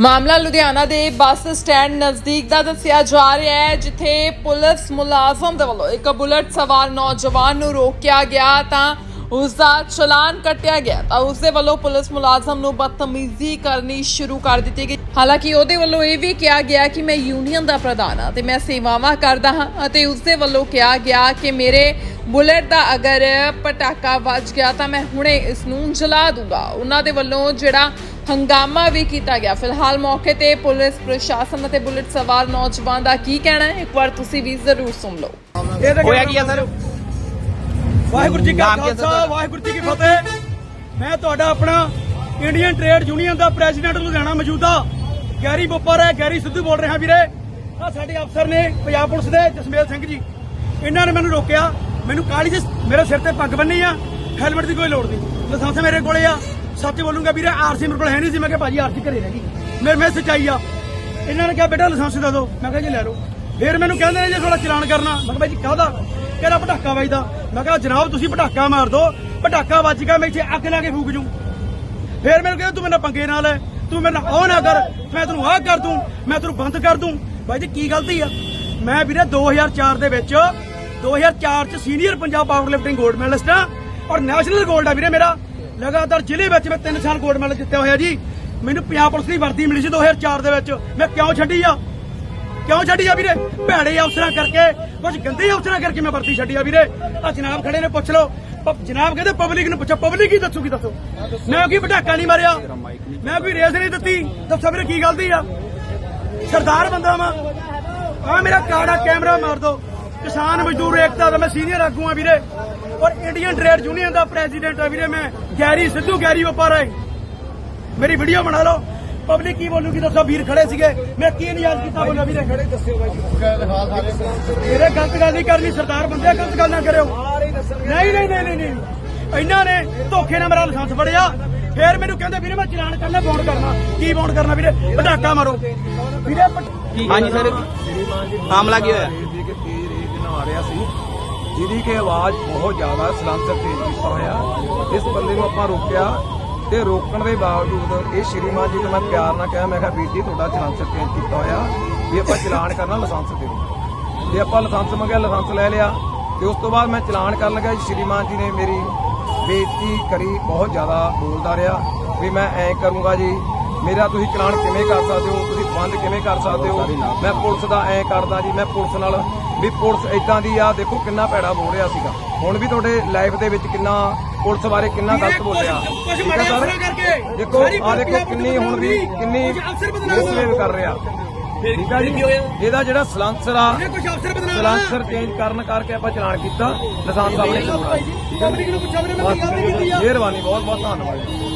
ਮਾਮਲਾ ਲੁਧਿਆਣਾ ਦੇ bus stand ਨਜ਼ਦੀਕ ਦਾ ਦੱਸਿਆ ਜਾ ਰਿਹਾ ਹੈ, ਜਿੱਥੇ ਪੁਲਿਸ ਮੁਲਾਜ਼ਮ ਦੇ ਵੱਲੋਂ ਇੱਕ ਬੁਲਟ ਸਵਾਰ ਨੌਜਵਾਨ ਨੂੰ ਰੋਕਿਆ ਗਿਆ ਤਾਂ ਉਸ ਦਾ ਚਲਾਨ ਕੱਟਿਆ ਗਿਆ ਤਾਂ ਉਸ ਦੇ ਵੱਲੋਂ ਪੁਲਿਸ ਮੁਲਾਜ਼ਮ ਨੂੰ ਬਦਤਮੀਜ਼ੀ ਕਰਨੀ ਸ਼ੁਰੂ ਕਰ ਦਿੱਤੀ ਗਈ। ਹਾਲਾਂਕਿ ਉਹਦੇ ਵੱਲੋਂ ਇਹ ਵੀ ਕਿਹਾ ਗਿਆ ਕਿ ਮੈਂ ਯੂਨੀਅਨ ਦਾ ਪ੍ਰਧਾਨ ਹਾਂ ਤੇ ਮੈਂ ਸੇਵਾਵਾਂ ਕਰਦਾ ਹਾਂ ਅਤੇ ਉਸ ਦੇ ਵੱਲੋਂ ਕਿਹਾ ਗਿਆ ਕਿ ਮੇਰੇ ਬੁਲਟ ਦਾ ਅਗਰ ਪਟਾਕਾ ਵੱਜ ਗਿਆ ਤਾਂ ਮੈਂ ਹੁਣੇ ਇਸ ਨੂੰ ਜਲਾ ਦੂੰਗਾ। ਉਹਨਾਂ ਦੇ ਵੱਲੋਂ ਜਿਹੜਾ ਹੰਗਾਮਾ ਵੀ ਕੀਤਾ ਗਿਆ। ਫਿਲਹਾਲ ਮੌਕੇ ਤੇ ਪੁਲਿਸ ਪ੍ਰਸ਼ਾਸਨ ਅਤੇ ਬੁਲਟ ਸਵਾਰ ਨੌਜਵਾਨ ਦਾ ਕੀ ਕਹਿਣਾ ਹੈ? ਇੱਕ ਵਾਰ ਤੁਸੀਂ ਵੀ ਜ਼ਰੂਰ ਸੁਣ ਲਓ। ਹੋਇਆ ਕੀ ਆ ਸਰ? ਵਾਹਿਗੁਰੂ ਜੀ ਕਾ ਖਾਲਸਾ? ਵਾਹਿਗੁਰੂ ਜੀ ਕੀ ਫਤਿਹ। ਮੈਂ ਤੁਹਾਡਾ ਆਪਣਾ ਇੰਡੀਅਨ ਟ੍ਰੇਡ ਯੂਨੀਅਨ ਦਾ ਪ੍ਰੈਜ਼ੀਡੈਂਟ ਲੁਧਿਆਣਾ ਮੌਜੂਦਾ। ਗੈਰੀ ਬੁੱਪਰ ਹੈ ਗੈਰੀ ਸਿੱਧੂ ਬੋਲ ਰਿਹਾ ਵੀਰੇ। ਆ ਸਾਡੇ ਅਫਸਰ ਨੇ ਪੰਜਾਬ ਪੁਲਿਸ ਦੇ ਜਸਮੇਲ ਸਿੰਘ ਜੀ। ਇਹਨਾਂ ਨੇ ਮੈਨੂੰ ਰੋਕਿਆ। ਮੈਨੂੰ ਕਾਲੀ ਚ ਮੇਰੇ ਸਿਰ ਤੇ ਪੱਗ ਬੰਨੀ ਆ ਹੈਲਮਟ ਦੀ ਕੋਈ ਲੋੜ ਨਹੀਂ। ਲਾਇਸੈਂਸ ਮੇਰੇ ਕੋਲੇ ਆ। ਸੱਚ ਬੋਲੂੰਗਾ ਵੀਰੇ ਆਰਸੀ ਮੇਰੇ ਕੋਲ ਹੈ ਨਹੀਂ ਸੀ। ਮੈਂ ਕਿਹਾ ਭਾਜੀ ਆਰਸੀ ਘਰੇ ਰਹਿ ਗਈ। ਮੇਰੇ ਮੈਂ ਸੱਚਾਈ ਆ। ਇਹਨਾਂ ਨੇ ਕਿਹਾ ਬੇਟਾ ਲਾਇਸੈਂਸ ਦੇ ਦਿਓ ਮੈਂ ਕਿਹਾ ਜੀ ਲੈ ਲਓ। ਫਿਰ ਮੈਨੂੰ ਕਹਿੰਦੇ ਨੇ ਜੇ ਥੋੜਾ ਚਲਾਨ ਕਰਨਾ। ਮੈਂ ਕਿਹਾ ਜੀ ਕਾਹਦਾ? ਕਹਿੰਦਾ ਪਟਾਕਾ ਵੱਜਦਾ। ਮੈਂ ਕਿਹਾ, ਜਨਾਬ, ਤੁਸੀਂ ਪਟਾਕਾ ਮਾਰ ਦੋ। ਪਟਾਕਾ ਵੱਜ ਗਿਆ, ਮੈਂ ਇੱਥੇ ਅੱਗ ਲਾ ਕੇ ਫੂਕ ਜੂ। ਫੇਰ ਮੈਨੂੰ ਕਹਿੰਦਾ ਤੂੰ ਮੇਰੇ ਨਾਲ ਪੰਗੇ ਨਾਲ ਤੂੰ ਮੇਰੇ ਨਾਲ ਉਹ ਕਰ। ਮੈਂ ਤੈਨੂੰ ਆਹ ਕਰ ਦੂੰ। ਮੈਂ ਤੈਨੂੰ ਬੰਦ ਕਰ ਦੂੰ। ਬਾਈ ਜੀ, ਕੀ ਗਲਤੀ ਆ? ਮੈਂ ਵੀਰੇ 2004 ਦੇ ਵਿੱਚ 2004 ਚ senior Punjab power lifting gold medallist ਆ ਔਰ ਨੈਸ਼ਨਲ ਗੋਲਡ ਆ ਵੀਰੇ ਮੇਰਾ। ਲਗਾਤਾਰ ਜ਼ਿਲ੍ਹੇ ਵਿੱਚ ਮੈਂ 3 ਸਾਲ ਗੋਲਡ ਮੈਡਲ ਜਿੱਤਿਆ ਹੋਇਆ ਜੀ। ਮੈਨੂੰ ਪੰਜਾਬ ਪੁਲਿਸ ਦੀ ਵਰਦੀ ਮਿਲੀ ਸੀ 2004 ਦੇ ਵਿੱਚ। ਮੈਂ ਕਿਉਂ ਛੱਡੀ ਆ? ਕਿਉਂ ਛੱਡੀ ਆ ਵੀਰੇ? ਭੈੜੇ ਅਫਸਰਾਂ ਕਰਕੇ ਕੁਝ ਗੰਦੇ ਅਫਸਰਾਂ ਕਰਕੇ ਮੈਂ ਵਰਦੀ ਛੱਡੀ ਆ ਵੀਰੇ। ਆ ਜਨਾਬ ਖੜੇ ਨੇ, ਪੁੱਛ ਲਓ। ਜਨਾਬ ਕਹਿੰਦੇ ਪਬਲਿਕ ਨੂੰ ਪੁੱਛੋ ਪਬਲਿਕ ਹੀ ਦੱਸੂਗੀ, ਦੱਸੋ। ਮੈਂ ਕੋਈ ਪਟਾਕਾ ਨਹੀਂ ਮਾਰਿਆ। ਮੈਂ ਕੋਈ ਰੇਸ ਨਹੀਂ ਦਿੱਤੀ। ਦੱਸੋ ਵੀਰੇ ਕੀ ਗਲਤੀ ਆ? ਸਰਦਾਰ ਬੰਦਾ ਵਾਂ। ਆ ਮੇਰਾ ਕਾੜਾ ਕੈਮਰਾ ਮਾਰ ਦੋ। ਕਿਸਾਨ ਮਜ਼ਦੂਰ ਏਕਤਾ ਦਾ ਮੈਂ ਸੀਨੀਅਰ ਆਗੂ ਆ ਵੀਰੇ। ਔਰ ਇੰਡੀਅਨ ਟ੍ਰੇਡ ਯੂਨੀਅਨ ਦਾ ਪ੍ਰੈਜ਼ੀਡੈਂਟ ਆ ਵੀਰੇ ਮੈਂ। ਗੈਰੀ ਸਿੱਧੂ ਗੈਰੀ ਵਪਾਰਾ ਮੇਰੀ ਵੀਡੀਓ ਬਣਾ ਲਓ। ਪਬਲਿਕ ਕੀ ਬੋਲੂਗੀ? ਦੱਸੋ ਵੀਰ ਖੜੇ ਸੀਗੇ। ਮੈਂ ਕੀ ਨਿਯਾਜ਼ ਕੀਤਾ ਬੋਲਿਆ ਵੀਰੇ ਖੜੇ ਦੱਸਿਓ ਬਾਈ ਮੇਰੇ ਗਲਤ ਗੱਲ ਨਹੀਂ ਕਰਨੀ ਸਰਦਾਰ ਬੰਦੇ ਗਲਤ ਗੱਲ ਨਾ ਕਰਿਓ। ਨਹੀਂ ਨਹੀਂ ਨਹੀਂ ਨਹੀਂ ਇਹਨਾਂ ਨੇ ਧੋਖੇ ਨਾਲ ਮੇਰਾ ਲਾਇਸੈਂਸ ਫੜਿਆ। ਫੇਰ ਮੈਨੂੰ ਕਹਿੰਦੇ ਵੀਰੇ ਮੈਂ ਚਲਾਨ ਕਰਨਾ ਬੌਂਡ ਕਰਨਾ। ਕੀ ਬੌਂਡ ਕਰਨਾ ਵੀਰੇ? ਪਟਾਕਾ ਮਾਰੋ। ਵੀਰੇ ਹਾਂਜੀ ਸਰ। ਮਾਮਲਾ ਕੀ ਹੋਇਆ? ਜੀ ਕੇ ਤੇਜ਼ ਰੇਜ ਨਾਲ ਆ ਰਿਹਾ ਸੀ ਜਿਹਦੀ ਕਿ ਆਵਾਜ਼ ਬਹੁਤ ਜ਼ਿਆਦਾ ਸਲਾਂਸਰ ਤੇਜ਼ ਕੀਤਾ ਹੋਇਆ। ਇਸ ਬੰਦੇ ਨੂੰ ਆਪਾਂ ਰੋਕਿਆ। ਤੇ ਰੋਕਣ ਦੇ ਬਾਵਜੂਦ ਇਹ ਸ਼੍ਰੀਮਾਨ ਜੀ ਨੂੰ ਮੈਂ ਪਿਆਰ ਨਾਲ ਕਿਹਾ, ਮੈਂ ਕਿਹਾ ਵੀਰ ਜੀ, ਤੁਹਾਡਾ ਸਲਾਂਸਰ ਤੇਜ਼ ਕੀਤਾ ਹੋਇਆ। ਵੀ ਆਪਾਂ ਚਲਾਨ ਕਰਨਾ ਲਾਇਸੈਂਸ ਦੇ ਦਿਓ ਜੇ ਆਪਾਂ ਲਾਇਸੈਂਸ ਮੰਗਿਆ, ਲਾਇਸੈਂਸ ਲੈ ਲਿਆ, ਤੇ ਉਸ ਤੋਂ ਬਾਅਦ ਮੈਂ ਚਲਾਨ ਕਰਨ ਲੱਗਾ ਜੀ। ਸ਼੍ਰੀਮਾਨ ਜੀ ਨੇ ਮੇਰੀ ਬੇਇੱਜ਼ਤੀ ਕਰੀ, ਬਹੁਤ ਜ਼ਿਆਦਾ ਬੋਲਦਾ ਰਿਹਾ। ਵੀ ਮੈਂ ਐ ਕਰੂੰਗਾ ਜੀ ਮੇਰਾ ਤੁਸੀਂ ਚਲਾਨ ਕਿਵੇਂ ਕਰ ਸਕਦੇ ਹੋ? ਤੁਸੀਂ ਬੰਦ ਕਿਵੇਂ ਕਰ ਸਕਦੇ ਹੋ? ਮੈਂ ਪੁਲਿਸ ਦਾ ਐ ਕਰਦਾ ਜੀ ਮੈਂ ਪੁਲਿਸ ਨਾਲ ਵੀ ਪੁਲਿਸ ਇਦਾਂ ਦੀ ਆ ਦੇਖੋ ਕਿੰਨਾ ਭੈੜਾ ਬੋਲ ਰਿਹਾ ਸੀਗਾ। ਹੁਣ ਵੀ ਤੁਹਾਡੇ ਲਾਈਫ ਦੇ ਵਿੱਚ ਕਿੰਨਾ ਪੁਲਿਸ ਬਾਰੇ ਕਿੰਨਾ ਗਲਤ ਬੋਲਿਆ। ਦੇਖੋ ਆ ਦੇਖੋ ਕਿੰਨੀ ਹੁਣ ਵੀ ਕਿੰਨੀ ਬਦਨਾਮ ਕਰ ਰਿਹਾ। ਠੀਕ ਹੈ ਜੀ? ਇਹਦਾ ਜਿਹੜਾ ਸਲਾਂਸਰ ਆ। ਸਲਾਂਸਰ ਚੇਂਜ ਕਰਨ ਕਰਕੇ ਆਪਾਂ ਚਲਾਨ ਕੀਤਾ। ਨਿਸ਼ਾਨ ਨੂੰ ਆ। ਮਿਹਰਬਾਨੀ ਬਹੁਤ ਬਹੁਤ ਧੰਨਵਾਦ